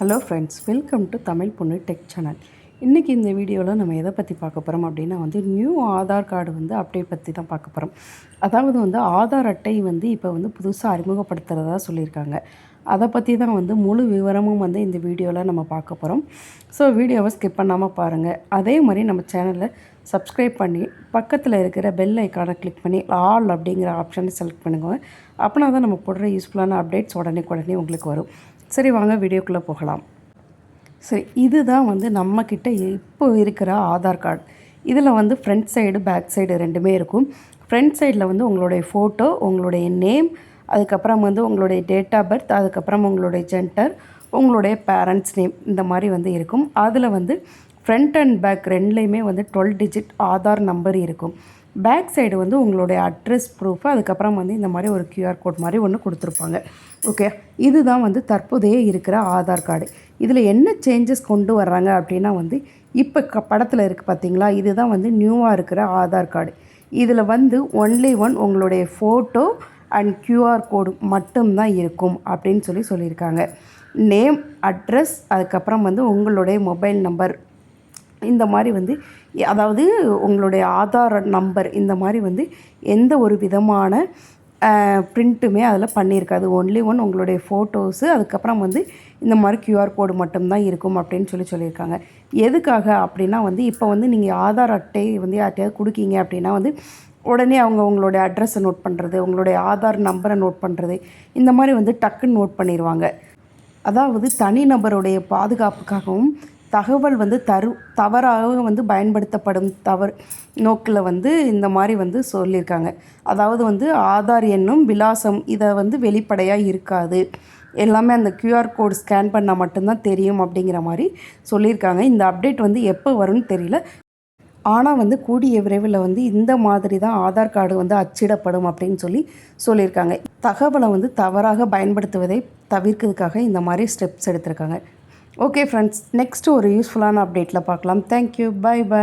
Hello friends welcome to Tamil பொண்ணு tech channel இன்றைக்கி இந்த வீடியோவில் நம்ம எதை பற்றி பார்க்க போகிறோம் அப்படின்னா வந்து நியூ ஆதார் கார்டு வந்து அப்டேட் பற்றி தான் பார்க்க போகிறோம் அதாவது வந்து ஆதார் அட்டை வந்து இப்போ வந்து புதுசாக அறிமுகப்படுத்துகிறதா சொல்லியிருக்காங்க. அதை பற்றி தான் வந்து முழு விவரமும் வந்து இந்த வீடியோவில் நம்ம பார்க்க போகிறோம் ஸோ வீடியோவை ஸ்கிப் பண்ணாமல் பாருங்கள் அதே மாதிரி நம்ம சேனலில் சப்ஸ்கிரைப் பண்ணி பக்கத்தில் இருக்கிற பெல் ஐக்கானை கிளிக் பண்ணி ஆல் அப்படிங்கிற ஆப்ஷனை செலக்ட் பண்ணுங்க. அப்படின்னா தான் நம்ம போடுற யூஸ்ஃபுல்லான அப்டேட்ஸ் உடனே உடனே உங்களுக்கு வரும். சரி வாங்க வீடியோக்குள்ளே போகலாம். சரி இதுதான் வந்து நம்மக்கிட்ட இப்போ இருக்கிற ஆதார் கார்டு. இதில் வந்து ஃப்ரண்ட் சைடு பேக் சைடு ரெண்டுமே இருக்கும். ஃப்ரண்ட் சைடில் வந்து உங்களுடைய ஃபோட்டோ உங்களுடைய நேம் அதுக்கப்புறம் வந்து உங்களுடைய டேட் ஆஃப் பர்த் அதுக்கப்புறம் உங்களுடைய ஜென்டர் உங்களுடைய பேரண்ட்ஸ் நேம் இந்த மாதிரி வந்து இருக்கும். அதில் வந்து ஃப்ரண்ட் அண்ட் பேக் ரெண்டுலேயுமே வந்து டுவெல் டிஜிட் ஆதார் நம்பர் இருக்கும். பேக் சைடு வந்து உங்களுடைய அட்ரஸ் ப்ரூஃப் அதுக்கப்புறம் வந்து இந்த மாதிரி ஒரு கியூஆர் கோட் மாதிரி ஒன்று கொடுத்துருப்பாங்க. ஓகே இதுதான் வந்து தற்போதைய இருக்கிற ஆதார் கார்டு. இதில் என்ன சேஞ்சஸ் கொண்டு வர்றாங்க அப்படின்னா வந்து இப்போ க படத்தில் இருக்குது பார்த்தீங்களா இதுதான் வந்து நியூவாக இருக்கிற ஆதார் கார்டு. இதில் வந்து ஒன்லி ஒன் உங்களுடைய ஃபோட்டோ அண்ட் கியூஆர் கோடு மட்டும்தான் இருக்கும் அப்படின்னு சொல்லி சொல்லியிருக்காங்க. நேம் அட்ரஸ் அதுக்கப்புறம் வந்து உங்களுடைய மொபைல் நம்பர் இந்த மாதிரி வந்து அதாவது உங்களுடைய ஆதார் நம்பர் இந்த மாதிரி வந்து எந்த ஒரு விதமான ப்ரிண்ட்டுமே அதில் பண்ணியிருக்காது. ஒன்லி ஒன் உங்களுடைய ஃபோட்டோஸு அதுக்கப்புறம் வந்து இந்த மாதிரி கியூஆர் கோடு மட்டும்தான் இருக்கும் அப்படின்னு சொல்லி சொல்லியிருக்காங்க. எதுக்காக அப்படின்னா வந்து இப்போ வந்து நீங்கள் ஆதார் அட்டை வந்து யார்ட்டையாவது கொடுக்கீங்க அப்படின்னா வந்து உடனே அவங்க உங்களுடைய அட்ரஸை நோட் பண்ணுறது உங்களுடைய ஆதார் நம்பரை நோட் பண்ணுறது இந்த மாதிரி வந்து டக்குன்னு நோட் பண்ணிடுவாங்க அதாவது தனிநபருடைய பாதுகாப்புக்காகவும் தகவல் வந்து தரு தவறாக வந்து பயன்படுத்தப்படும் தவறு நோக்கில் வந்து இந்த மாதிரி வந்து சொல்லியிருக்காங்க. அதாவது வந்து ஆதார் எண்ணும் விலாசம் இதை வந்து வெளிப்படையாக இருக்காது. எல்லாமே அந்த க்யூஆர் கோட் ஸ்கேன் பண்ணால் மட்டும்தான் தெரியும் அப்படிங்கிற மாதிரி சொல்லியிருக்காங்க. இந்த அப்டேட் வந்து எப்போ வரும்னு தெரியல. ஆனால் வந்து கூடிய விரைவில் வந்து இந்த மாதிரி தான் ஆதார் கார்டு வந்து அச்சிடப்படும் அப்படின்னு சொல்லி சொல்லியிருக்காங்க. தகவலை வந்து தவறாக பயன்படுத்துவதை தவிர்க்கிறதுக்காக இந்த மாதிரி ஸ்டெப்ஸ் எடுத்திருக்காங்க. ஓகே ஃப்ரெண்ட்ஸ் நெக்ஸ்ட் ஒரு யூஸ்ஃபுல்லான அப்டேட்டில் பார்க்கலாம். Thank you bye by